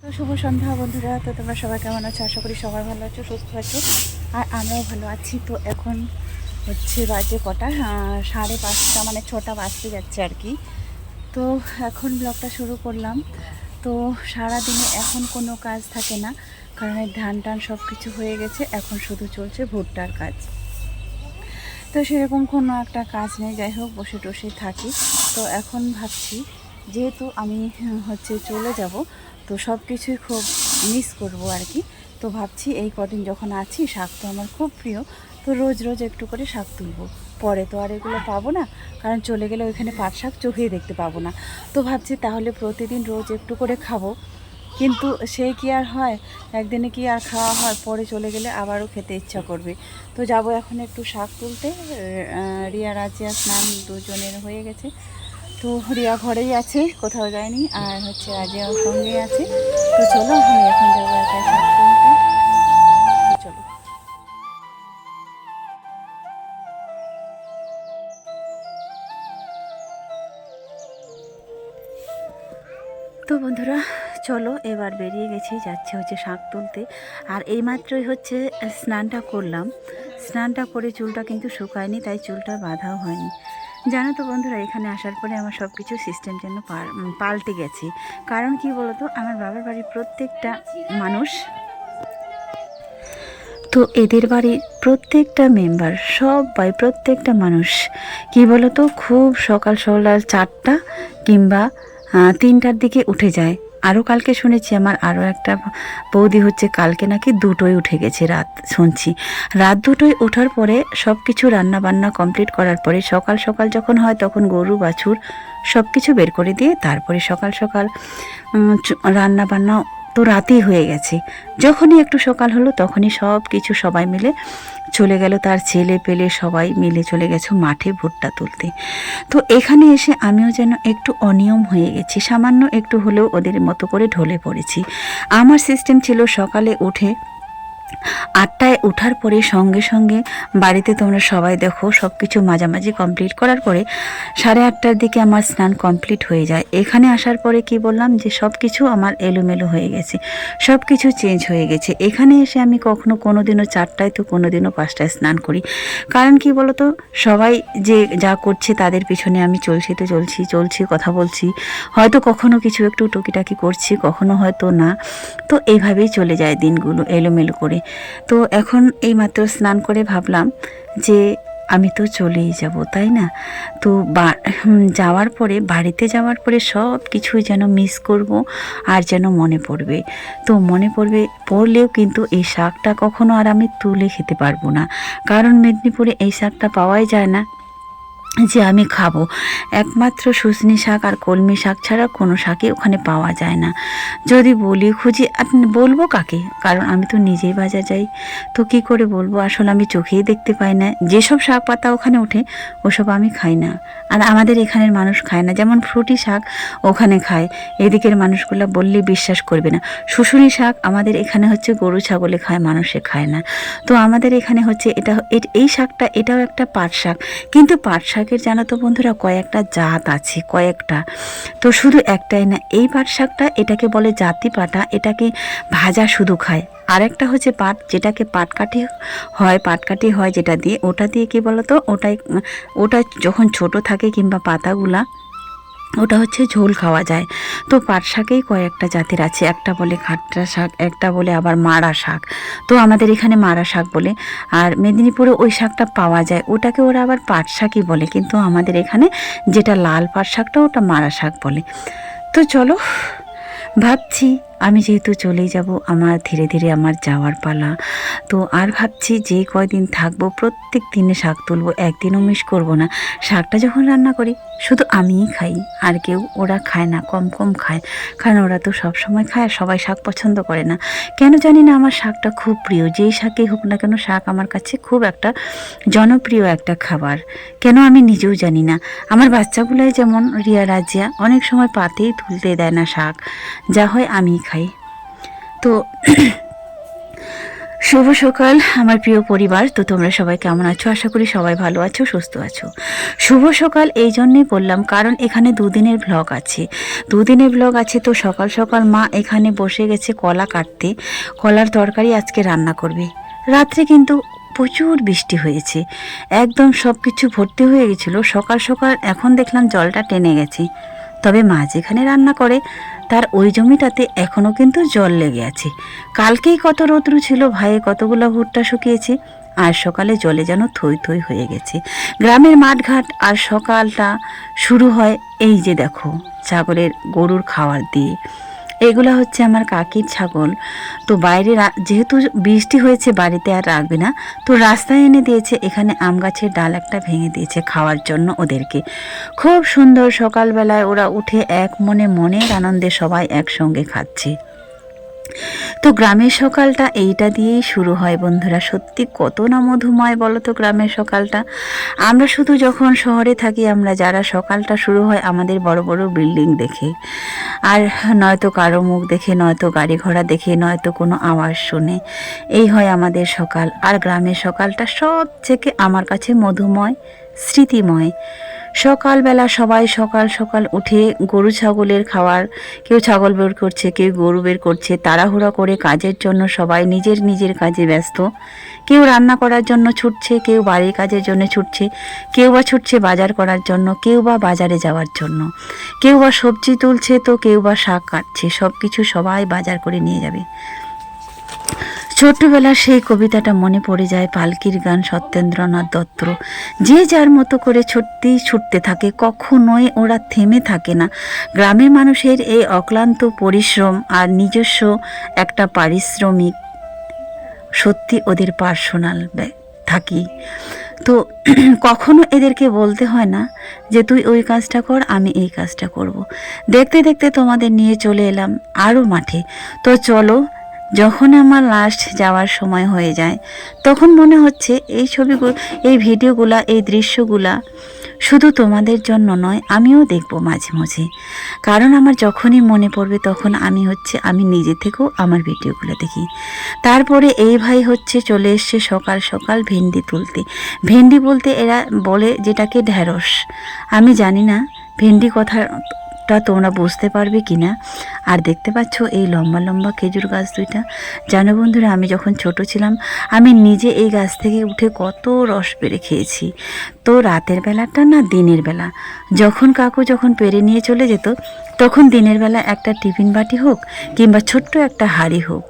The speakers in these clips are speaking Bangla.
তো শুভ সন্ধ্যা বন্ধুরা, তো তোমরা সবাই কেমন আছো? আশা করি সবাই ভালো আছো, সুস্থ আছো, আর আমরাও ভালো আছি। তো এখন হচ্ছে বাজে কটা সাড়ে পাঁচটা মানে ছটা বাজতে যাচ্ছে আর কি। তো এখন ব্লগটা শুরু করলাম। তো সারাদিনে এখন কোনো কাজ থাকে না, কারণ এই ধান টান সব কিছু হয়ে গেছে, এখন শুধু চলছে ভুট্টার কাজ। তো সেরকম কোনো একটা কাজ নেই, যাই হোক বসে টসে থাকি। তো এখন ভাবছি যেহেতু আমি হচ্ছে চলে যাব, তো সব কিছুই খুব মিস করব আর কি। তো ভাবছি এই কদিন যখন আছি, শাক তো আমার খুব প্রিয়, তো রোজ রোজ একটু করে শাক তুলবো। পরে তো আর এগুলো পাবো না, কারণ চলে গেলে ওইখানে পাট শাক চোখেই দেখতে পাবো না। তো ভাবছি তাহলে প্রতিদিন রোজ একটু করে খাব। কিন্তু সেই কি আর হয়, একদিনে কি আর খাওয়া হয়, পরে চলে গেলে আবারও খেতে ইচ্ছা করবে। তো যাব এখন একটু শাক তুলতে রিয়া রাজিয়া স্নান দুজনের হয়ে গেছে। তো রিয়া ঘরেই আছে, কোথাও যায়নি আর হচ্ছে রাজিয়াও সঙ্গেই আছে। তো চলো, আমি এখন যাব একাই চলো। তো বন্ধুরা, চলো, এবার বেরিয়ে গেছি, যাচ্ছে হচ্ছে শাক তুলতে। আর এইমাত্রই হচ্ছে স্নানটা করলাম। স্নানটা করে চুলটা কিন্তু শুকায়নি, তাই চুলটা বাঁধাও হয়নি। জানো তো বন্ধুরা, এখানে আসার পরে আমার সব কিছু সিস্টেম যেন পাল্টে গেছে। কারণ কি বলতো, আমার বাবার বাড়ির প্রত্যেকটা মানুষ তো এদের বাড়ির প্রত্যেকটা মেম্বার সবাই প্রত্যেকটা মানুষ, কি বলতো, খুব সকাল সকাল চারটা কিংবা তিনটার দিকে উঠে যায়। আরও কালকে শুনেছি, আমার আরও একটা বৌদি হচ্ছে কালকে নাকি দুটোই উঠে গেছে রাত, শুনছি। রাত দুটোই ওঠার পরে সব কিছু রান্নাবান্না কমপ্লিট করার পরে সকাল সকাল যখন হয় তখন গরু, বাছুর সব কিছু বের করে দিয়ে তারপরে সকাল সকাল রান্নাবান্না রান্না বান্না তো রাতেই হয়ে গেছে। যখনই একটু সকাল হলো, তখনই সব কিছু সবাই মিলে চলে গেল। তার ছেলে পেলে সবাই মিলে চলে গেছে মাঠে ভুট্টা তুলতে। তো এখানে এসে আমিও যেন একটু অনিয়ম হয়ে গেছি। সামান্য একটু হলেও ওদের মতো করে ঢলে পড়েছি। আমার সিস্টেম ছিল সকালে উঠে আটটায় ওঠার পরে সঙ্গে সঙ্গে বাড়িতে তোমরা সবাই দেখো সব কিছু মাঝামাঝি কমপ্লিট করার পরে সাড়ে আটটার দিকে আমার স্নান কমপ্লিট হয়ে যায়। এখানে আসার পরে কি বললাম যে সব কিছু আমার এলোমেলো হয়ে গেছে সব কিছু চেঞ্জ হয়ে গেছে। এখানে এসে আমি কখনো কোনো দিনও চারটায় তো কোনো দিনও পাঁচটায় স্নান করি। কারণ কি বলতো, সবাই যে যা করছে তাদের পিছনে আমি চলছি তো চলছি চলছি, কথা বলছি। হয়তো কখনো কিছু একটু টুকিটাকি করছি, কখনো হয়তো না। তো এইভাবেই চলে যায় দিনগুলো এলোমেলো করে। তো এখন এই মাত্র স্নান করে ভাবলাম যে আমি তো চলেই যাব, তাই না? তো যাওয়ার পরে, বাড়িতে যাওয়ার পরে সব কিছুই যেন মিস করব আর যেন মনে পড়বে। তো মনে পড়বে, পড়লেও কিন্তু এই শাকটা কখনো আর আমি তুলে খেতে পারব না। কারণ মেদিনীপুরে এই শাকটা পাওয়াই যায় না। যে আমি খাব। একমাত্র শুশনি শাক আর কলমি শাক ছাড়া কোনো শাকই ওখানে পাওয়া যায় না। যদি বলি, খুঁজি, আর বলব কাকে? কারণ আমি তো নিজেই বাজার যাই। তো কি করে বলব? আসলে আমি চোখেই দেখতে পাই না। যেসব শাক পাতা ওখানে ওঠে, ওসব আমি খাই না। আর আমাদের এখানের মানুষ খায় না। যেমন ফ্রুটি শাক ওখানে খায়। এদিকের মানুষগুলো বললে বিশ্বাস করবে না। শুশুনি শাক আমাদের এখানে হচ্ছে গরু, ছাগলে খায়, মানুষে খায় না। তো আমাদের এখানে হচ্ছে এটা এই শাকটা এটাও একটা পাট শাক। কিন্তু পাট শাকের জানো তো বন্ধুরা, কয়েকটা জাত আছে, কয়েকটা। তো শুধু একটাই না, এই পাট শাকটা এটাকে বলে জাতি পাটা, এটাকে ভাজা শুধু খায়। আরেকটা হচ্ছে পাট, যেটাকে পাটকাঠি হয় পাটকাঠি হয় যেটা দিয়ে, ওটা দিয়ে কি বলতো, ওটাই, ওটা যখন ছোট থাকে কিংবা পাতাগুলা ওটা হচ্ছে ঝোল খাওয়া যায়। তো পাট শাকেই কয়েকটা জাতির আছে। একটা বলে খাট্টা শাক, একটা বলে আবার মারা শাক। তো আমাদের এখানে মারা শাক বলে। আর মেদিনীপুরে ওই শাকটা পাওয়া যায়। ওটাকে ওরা আবার পাট শাকই বলে। কিন্তু আমাদের এখানে যেটা লাল পাট শাকটা, ওটা মারা শাক বলে। তো চলো, ভাবছি আমি যেহেতু চলেই যাব, আমার ধীরে ধীরে আমার যাওয়ার পালা। তো আর ভাবছি যে কয়দিন থাকব, প্রত্যেক দিনে শাক তুলবো, একদিনও মিস করব না। শাকটা যখন রান্না করি, শুধু আমিই খাই, আর কেউ ওরা খায় না, কম কম খায়। কারণ ওরা তো সব সময় খায়, আর সবাই শাক পছন্দ করে না। কেন জানি না আমার শাকটা খুব প্রিয়, যেই শাকই হোক না কেন শাক আমার কাছে খুব একটা জনপ্রিয় একটা খাবার। কেন আমি নিজেও জানি না। আমার বাচ্চাগুলোই যেমন রিয়া, রাজিয়া, অনেক সময় পাতেই তুলতে দেয় না শাক। যা হয় আমি খাই। তো শুভ সকাল, আমার প্রিয় পরিবার। তো তোমরা সবাই কেমন আছো? আশা করি সবাই ভালো আছো, সুস্থ আছো। শুভ সকাল এই জন্যেই বললাম, কারণ এখানে দুদিনের ব্লগ আছে। দুদিনের ব্লগ আছে তো সকাল সকাল মা এখানে বসে গেছে কলা কাটতে। কলার তরকারি আজকে রান্না করবে। রাত্রে কিন্তু প্রচুর বৃষ্টি হয়েছে। একদম সব কিছু ভর্তি হয়ে গেছিল। সকাল সকাল এখন দেখলাম জলটা টেনে গেছে। তবে মা যেখানে রান্না করে তার ওই জমিটাতে এখনও কিন্তু জল লেগে আছে। কালকেই কত রৌদ্র ছিল, ভাইয়ে কতগুলো ভুট্টা শুকিয়েছে, আর সকালে জলে যেন থই থই হয়ে গেছে। গ্রামের মাঠঘাট আর সকালটা শুরু হয় এই যে দেখো, ছাগলের গরুর খাওয়ার দিয়ে। এগুলা হচ্ছে আমার কাকির ছাগল। তো বাইরে যেহেতু বৃষ্টি হয়েছে বাড়িতে আর রাখবে না, তো রাস্তায় এনে দিয়েছে, এখানে আম গাছের ডাল একটা ভেঙে দিয়েছে খাওয়ার জন্য ওদেরকে। খুব সুন্দর সকালবেলায় ওরা উঠে এক মনে মনের আনন্দে সবাই একসঙ্গে খাচ্ছে। তো গ্রামের সকালটা এইটা দিয়েই শুরু হয় বন্ধুরা। সত্যি কত না মধুময় বলো তো গ্রামের সকালটা। আমরা শুধু যখন শহরে থাকি, আমরা যারা সকালটা শুরু হয় আমাদের বড় বড় বিল্ডিং দেখে। আর নয়তো কারও মুখ দেখে, নয়তো গাড়ি ঘোড়া দেখে, নয়তো কোনো আওয়াজ শুনে। এই হয় আমাদের সকাল। আর গ্রামের সকালটা সব থেকে আমার কাছে মধুময়, স্মৃতিময়। সকালবেলা সবাই সকাল সকাল উঠে গরু ছাগলের খাওয়ার, কেউ ছাগল বের করছে, কেউ গরু বের করছে, তাড়াহুড়া করে কাজের জন্য সবাই নিজের নিজের কাজে ব্যস্ত। কেউ রান্না করার জন্য ছুটছে, কেউ বাড়ির কাজের জন্য ছুটছে, কেউ বা ছুটছে বাজার করার জন্য, কেউ বা বাজারে যাওয়ার জন্য। কেউ বা সবজি তুলছে তো কেউ বা শাক কাটছে সব কিছু সবাই বাজার করে নিয়ে যাবে। ছোট্টবেলার সেই কবিতাটা মনে পড়ে যায় পালকির গান সত্যেন্দ্রনাথ দত্ত। যে যার মতো করে ছুটতেই ছুটতে থাকে, কখনোই ওরা থেমে থাকে না। গ্রামের মানুষের এই অক্লান্ত পরিশ্রম আর নিজস্ব একটা পারিশ্রমিক সত্যি ওদের পার্সোনাল থাকি। তো কখনো এদেরকে বলতে হয় না যে, তুই ওই কাজটা কর, আমি এই কাজটা করব। দেখতে দেখতে তোমাদের নিয়ে চলে এলাম আরও মাঠে। তো চলো যখন আমার লাস্ট যাওয়ার সময় হয়ে যায়, তখন মনে হচ্ছে এই ছবিগুলো এই ভিডিওগুলা, এই দৃশ্যগুলা শুধু তোমাদের জন্য নয়, আমিও দেখব মাঝে মাঝে। কারণ আমার যখনই মনে পড়বে তখন আমি হচ্ছে, আমি নিজে থেকেও আমার ভিডিওগুলো দেখি। তারপরে এই ভাই হচ্ছে চলে এসছে সকাল সকাল ভেন্ডি তুলতে। ভেন্ডি বলতে এরা বলে যেটাকে ঢ্যাঁড়স। আমি জানি না, ভেন্ডি কথাটা তোমরা বুঝতে পারবে কি না আর দেখতে পাচ্ছ এই লম্বা লম্বা খেজুর গাছ দুইটা। জানো বন্ধুরা, আমি যখন ছোট ছিলাম, আমি নিজে এই গাছ থেকে উঠে কত রস পেরে খেয়েছি। তো রাতের বেলাটা না দিনের বেলা। যখন কাকু যখন পেরে নিয়ে চলে যেত, তখন দিনের বেলা একটা টিফিন বাটি হোক কিংবা ছোট্ট একটা হাড়ি হোক।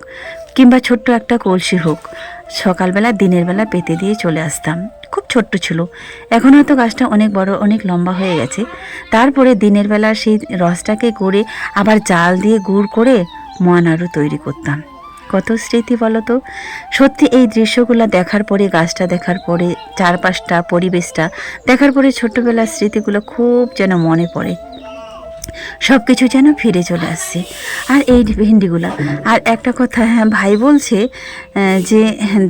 কিংবা ছোট্ট একটা কলসি হোক, সকালবেলা, দিনের বেলা পেতে দিয়ে চলে আসতাম। খুব ছোট্ট ছিল। এখন হয়তো গাছটা অনেক বড়, অনেক লম্বা হয়ে গেছে। তারপরে দিনের বেলা সেই রসটাকে করে আবার জাল দিয়ে গুড় করে মোয়ানারু তৈরি করতাম। কত স্মৃতি বলো তো? সত্যি এই দৃশ্যগুলো দেখার পরে, গাছটা দেখার পরে, চারপাশটা, পরিবেশটা দেখার পরে ছোট্টবেলার স্মৃতিগুলো খুব যেন মনে পড়ে। সব কিছু যেন ফিরে চলে আসছে। আর এই ভেন্ডিগুলা, আর একটা কথা হ্যাঁ ভাই বলছে যে,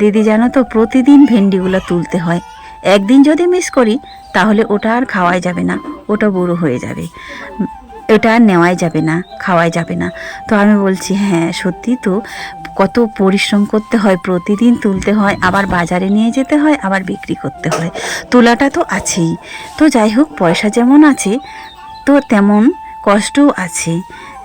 দিদি জানো তো, প্রতিদিন ভেন্ডিগুলো তুলতে হয়। একদিন যদি মিস করি, তাহলে ওটা আর খাওয়াই যাবে না, ওটা বুড়ো হয়ে যাবে। ওটা আর নেওয়াই যাবে না, খাওয়াই যাবে না। তো আমি বলছি হ্যাঁ সত্যি তো, কত পরিশ্রম করতে হয়, প্রতিদিন তুলতে হয়, আবার বাজারে নিয়ে যেতে হয়, আবার বিক্রি করতে হয়। তোলাটা তো আছেই। তো যাই হোক, পয়সা যেমন আছে, তো তেমন কষ্টও আছে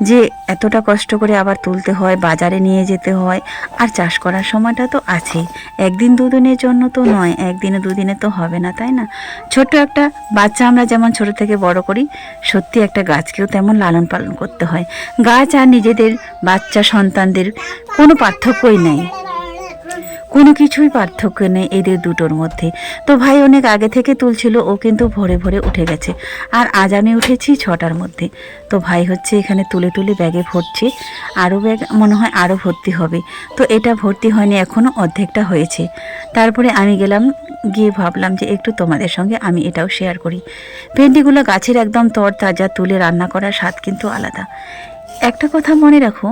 যে এতটা কষ্ট করে আবার তুলতে হয়, বাজারে নিয়ে যেতে হয়, আর চাষ করার সময়টা তো আছেই। একদিন দুদিনের জন্য তো নয়, একদিনে দুদিনে তো হবে না, তাই না? ছোট্ট একটা বাচ্চা আমরা যেমন ছোট থেকে বড় করি, সত্যি একটা গাছকেও তেমন লালন পালন করতে হয়। গাছ আর নিজেদের বাচ্চা সন্তানদের কোনো পার্থক্যই নেই। কোনো কিছুই পার্থক্য নেই এদের দুটোর মধ্যে। তো ভাই অনেক আগে থেকে তুলছিল, ও কিন্তু ভোরে ভরে উঠে গেছে। আর আজ আমি উঠেছি ছটার মধ্যে। তো ভাই হচ্ছে এখানে তুলে তুলে ব্যাগে ভরছে। আরও ব্যাগ মনে হয় আরও ভর্তি হবে। তো এটা ভর্তি হয়নি, এখনও অর্ধেকটা হয়েছে। তারপরে আমি গেলাম, গিয়ে ভাবলাম যে একটু তোমাদের সঙ্গে আমি এটাও শেয়ার করি। ভেন্ডিগুলো গাছের একদম তরতাজা, তুলে রান্না করার স্বাদ কিন্তু আলাদা। একটা কথা মনে রাখো,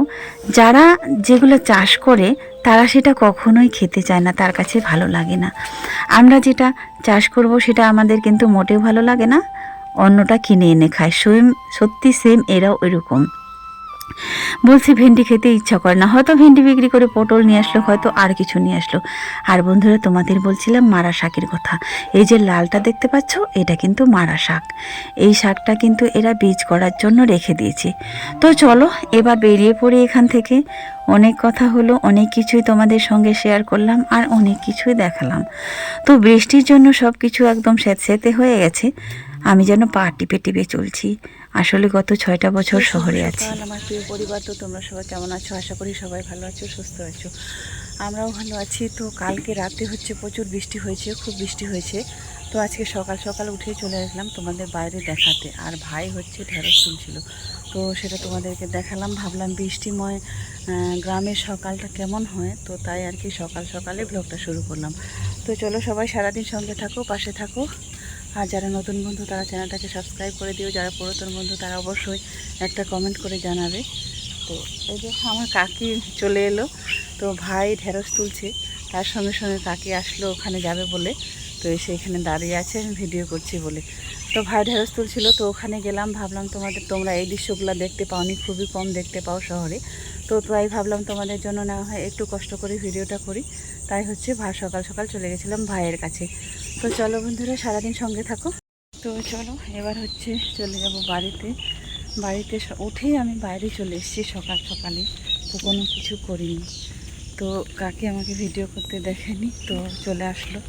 যারা যেগুলো চাষ করে, তারা সেটা কখনোই খেতে চায় না, তার কাছে ভালো লাগে না। আমরা যেটা চাষ করব, সেটা আমাদের কিন্তু মোটেও ভালো লাগে না, অন্যটা কিনে এনে খায়। সত্যি সেম এরাও ওইরকম বলছি, ভেন্ডি খেতে ইচ্ছা করে না। হয়তো ভেন্ডি বিক্রি করে পটল নিয়ে আসলো, হয়তো আর কিছু নিয়ে আসলো। আর বন্ধুরা, তোমাদের বলছিলাম মারা শাকের কথা। এই যে লালটা দেখতে পাচ্ছ, এটা কিন্তু মারা শাক। এই শাকটা কিন্তু এরা বীজ করার জন্য রেখে দিয়েছে। তো চলো, এবার বেরিয়ে পড়ি এখান থেকে। অনেক কথা হলো, অনেক কিছুই তোমাদের সঙ্গে শেয়ার করলাম আর অনেক কিছুই দেখালাম। তো বৃষ্টির জন্য সব কিছু একদম স্যাঁতস্যাঁতে হয়ে গেছে। আমি যেন পা টিপে টিপে চলছি। আসলে গত ছয়টা বছর শহরে আছি। আমার প্রিয় পরিবার। তো তোমরা সবাই কেমন আছো? আশা করি সবাই ভালো আছো সুস্থ আছো। আমরাও ভালো আছি। তো কালকে রাতে হচ্ছে প্রচুর বৃষ্টি হয়েছে খুব বৃষ্টি হয়েছে। তো আজকে সকাল সকাল উঠে চলে আসলাম তোমাদের বাইরে দেখাতে। আর ভাই হচ্ছে ঢেঁড়স তুলছিল। তো সেটা তোমাদেরকে দেখালাম ভাবলাম বৃষ্টিময় গ্রামের সকালটা কেমন হয়? তো তাই আর কি সকাল সকালে ব্লগটা শুরু করলাম। তো চলো সবাই সারাদিন সঙ্গে থাকো পাশে থাকো। আর যারা নতুন বন্ধু, তারা চ্যানেলটাকে সাবস্ক্রাইব করে দিও। যারা পুরাতন বন্ধু, তারা অবশ্যই একটা কমেন্ট করে জানাবে। তো এই যে আমার কাকি চলে এলো। তো ভাই ঢেঁড়স তুলছে। তার সঙ্গে সঙ্গে কাকি আসলো, ওখানে যাবে বলে। তো এসে এখানে দাঁড়িয়ে আছে আমি ভিডিও করছি বলে। তো ভাই ঢেঁড়স তুলছিল, তো ওখানে গেলাম, ভাবলাম তোমাদের, তোমরা এই দৃশ্যগুলো দেখতে পাওনি খুবই কম দেখতে পাও শহরে। তো তাই ভাবলাম তোমাদের জন্য না হয় একটু কষ্ট করে ভিডিওটা করি। তাই হচ্ছে ভাই সকাল সকাল চলে গেছিলাম ভাইয়ের কাছে। তো চলো বন্ধুরা, সারাদিন সঙ্গে থাকো। তো চলো, এবার হচ্ছে চলে যাব বাড়িতে। বাড়িতে উঠেই আমি বাইরে চলে এসেছি সকাল সকালে। তো কোনো কিছু করিনি। তো কাকে আমাকে ভিডিও করতে দেখেনি, তো চলে আসলো।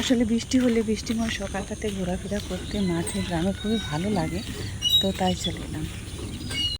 আসলে বৃষ্টি হলে বৃষ্টিময় সকালটাতে ঘোরাফেরা করতে মাঠে গ্রামে খুবই ভালো লাগে, তো তাই চলে এলাম।